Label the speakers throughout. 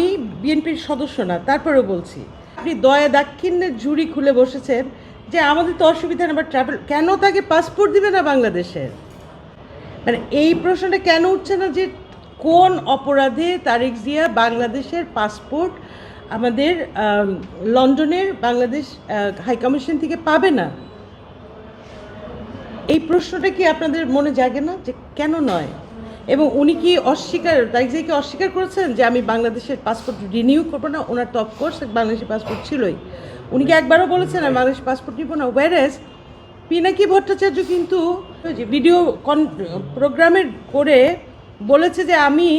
Speaker 1: আমি বিএনপির সদস্য না, তারপরেও বলছি। আপনি দয়া দাক্ষিণ্যের ঝুড়ি খুলে বসেছেন যে আমাদের তো অসুবিধা নেই ট্রাভেল কেন তাকে পাসপোর্ট দিবে না বাংলাদেশের মানে এই প্রশ্নটা কেন উঠছে না যে কোন অপরাধে তারেক জিয়া বাংলাদেশের পাসপোর্ট আমাদের লন্ডনের বাংলাদেশ হাই কমিশন থেকে পাবে না? এই প্রশ্নটা কি আপনাদের মনে জাগে না যে কেন নয়? এবং উনি কি অস্বীকার তারেক কি অস্বীকার করেছেন যে আমি বাংলাদেশের পাসপোর্ট রিনিউ করব না? ওনার তো অফকোর্স বাংলাদেশের পাসপোর্ট ছিলই। উনি কি একবারও বলেছেন আমি বাংলাদেশের পাসপোর্ট নিব না? ওয়ারেস পিনাকি ভট্টাচার্য কিন্তু ভিডিও কন প্রোগ্রামের করে বলেছে যে আমি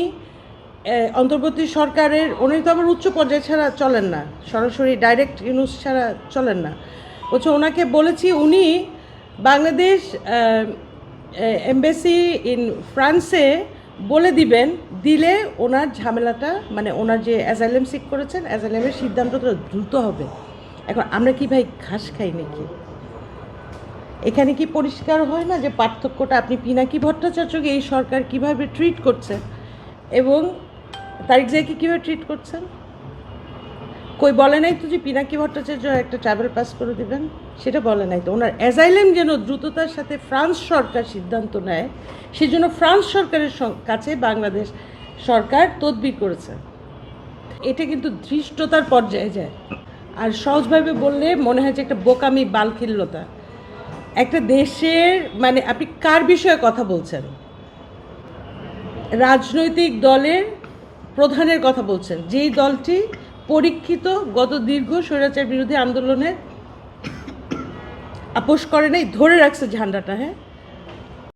Speaker 1: অন্তর্বর্তী সরকারের উনি তো আবার উচ্চ পর্যায়ে ছাড়া চলেন না। সরাসরি ডাইরেক্ট নিউজ ছাড়া চলেন না। বলছে ওনাকে বলেছি উনি বাংলাদেশ এমবেসি ইন ফ্রান্সে বলে দিবেন, দিলে ওনার ঝামেলাটা মানে ওনার যে অ্যাজাইলেম সিক করেছেন অ্যাজাইলেমের সিদ্ধান্তটা দ্রুত হবে। এখন আমরা কি ভাই ঘাস খাই নাকি? এখানে কি পরিষ্কার হয় না যে পার্থক্যটা? আপনি পিনাকি ভট্টাচার্যকে এই সরকার কীভাবে ট্রিট করছে? এবং তারিক জিয়াকে কীভাবে ট্রিট করছেন? কই বলে নাই তো যে পিনাকি ভট্টাচার্য একটা ট্রাভেল পাস করে দেবেন? সেটা বলে নাই তো। ওনার অ্যাজাইলেম যেন দ্রুততার সাথে ফ্রান্স সরকার সিদ্ধান্ত নেয়, সেজন্য ফ্রান্স সরকারের কাছে বাংলাদেশ সরকার তদবির করেছে। এটা কিন্তু ধৃষ্টতার পর্যায়ে যায়। আর সহজভাবে বললে মনে হয় যে একটা বোকামি, বালখিল্যতা। একটা দেশের মানে আপনি কার বিষয়ে কথা বলছেন? রাজনৈতিক দলের প্রধানের কথা বলছেন। যেই দলটি পরীক্ষিত গত দীর্ঘ স্বৈরাচার বিরোধী আন্দোলনে আপোষ করে নাই ধরে রাখছে ঝান্ডাটা হ্যাঁ?